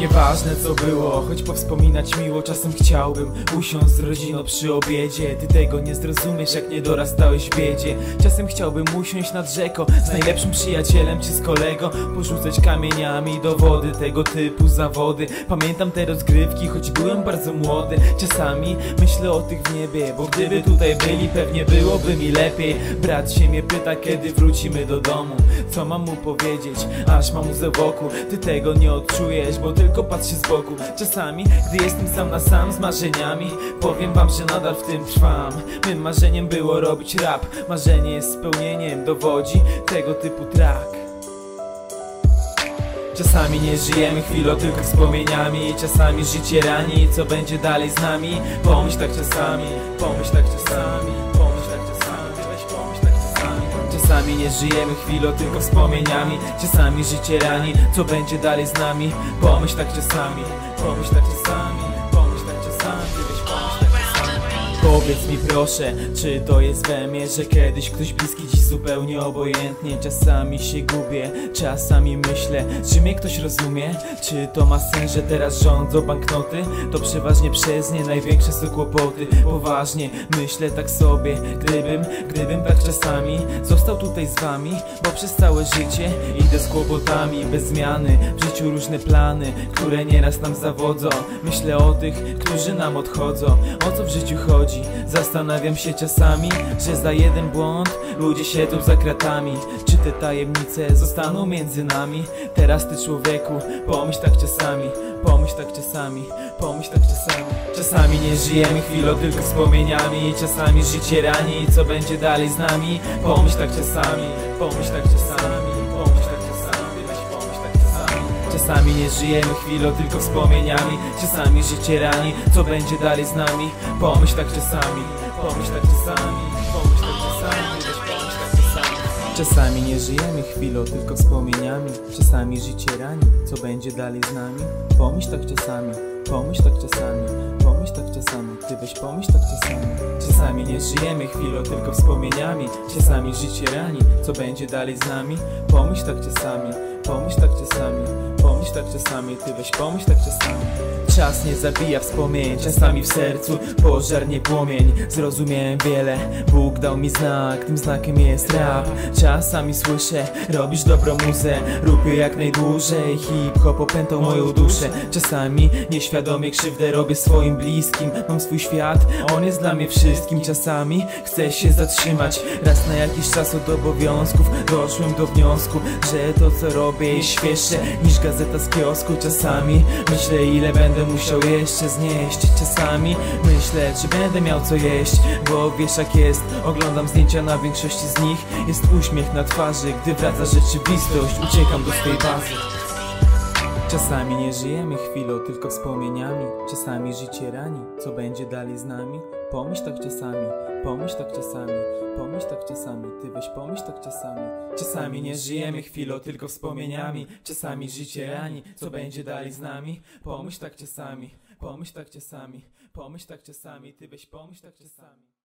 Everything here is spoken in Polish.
Nieważne co było, choć powspominać miło Czasem chciałbym. Usiąść z rodziną przy obiedzie Ty tego nie zrozumiesz jak nie dorastałeś w biedzie. Czasem chciałbym usiąść nad rzeką Z najlepszym przyjacielem czy z kolego Porzucać kamieniami do wody Tego typu zawody. Pamiętam te rozgrywki, choć byłem bardzo młody. Czasami myślę o tych w niebie Bo gdyby tutaj byli, pewnie byłoby mi lepiej. Brat się mnie pyta, kiedy wrócimy do domu. Co mam mu powiedzieć, aż mam łzę wokół Ty tego nie odczujesz, bo tylko patrzę z boku. Czasami, gdy jestem sam na sam z marzeniami Powiem wam, że nadal w tym trwam. Mym marzeniem było robić rap. Marzenie jest spełnieniem, dowodzi tego typu track Czasami nie żyjemy chwilą, tylko wspomnieniami. Czasami życie rani, co będzie dalej z nami? Pomyśl tak czasami, pomyśl tak czasami Czasami nie żyjemy chwilą, tylko wspomnieniami. Czasami życie rani, co będzie dalej z nami? Pomyśl tak czasami, pomyśl tak czasami Pomyśl tak czasami, tak Powiedz mi proszę, czy to jest we mnie, że kiedyś ktoś bliski dziś zupełnie obojętnie? Czasami się gubię, czasami myślę, czy mnie ktoś rozumie? Czy to ma sens, że teraz rządzą banknoty? To przeważnie przez nie największe są kłopoty. Poważnie, myślę tak sobie, gdybym, gdybym tak czasami. Został tutaj z wami, bo przez całe życie idę z kłopotami. Bez zmiany, w życiu różne plany, które nieraz nam zawodzą. Myślę o tych, którzy nam odchodzą, o co w życiu chodzi? Zastanawiam się czasami, że za jeden błąd ludzie siedzą za kratami. Czy te tajemnice zostaną między nami? Teraz ty człowieku, pomyśl tak czasami Pomyśl tak czasami, pomyśl tak czasami. Czasami nie żyjemy chwilą, tylko wspomnieniami. Czasami życie rani, co będzie dalej z nami? Pomyśl tak czasami, pomyśl tak czasami Pomyśl tak czasami, pomyśl tak czasami. Czasami nie żyjemy chwilą, tylko wspomnieniami. Czasami życie rani, co będzie dalej z nami? Pomyśl tak czasami, pomyśl tak czasami czasami nie żyjemy chwilą, tylko wspomnieniami. Czasami życie rani, co będzie dalej z nami? Pomyśl tak czasami, pomyśl tak czasami Pomyśl tak czasami, ty weź pomyśl tak czasami. Czasami nie żyjemy chwilą, tylko wspomnieniami. Czasami życie rani, co będzie dalej z nami? Pomyśl tak czasami, pomyśl tak czasami. Pomyśl tak czasami, ty weź pomyśl tak czasami. Czas nie zabija wspomnień, czasami w sercu pożar nie płomień. Zrozumiałem wiele, Bóg dał mi znak, tym znakiem jest rap. Czasami słyszę, robisz dobrą muzę, rób jak najdłużej. Hip-hop opętał moją duszę. Czasami nieświadomie krzywdę robię swoim bliskim. Mam swój świat, on jest dla mnie wszystkim. Czasami chcę się zatrzymać, raz na jakiś czas od obowiązków Doszłem do wniosku, że to co robię jest świeższe niż gazeta z kiosku Czasami. Myślę ile będę musiał jeszcze znieść Czasami. Myślę czy będę miał co jeść Bo wiesz jak jest, oglądam zdjęcia na większości z nich. Jest uśmiech na twarzy, gdy wraca rzeczywistość. Uciekam do swej bazy. Czasami nie żyjemy chwilą, tylko wspomnieniami. Czasami życie rani, co będzie dalej z nami Pomyśl tak czasami, pomyśl tak czasami Pomyśl tak czasami, ty weź pomyśl tak czasami. Czasami nie żyjemy chwilą, tylko wspomnieniami Czasami życie rani, co będzie dalej z nami? Pomyśl tak czasami, pomyśl tak czasami Pomyśl tak czasami, ty weź pomyśl tak czasami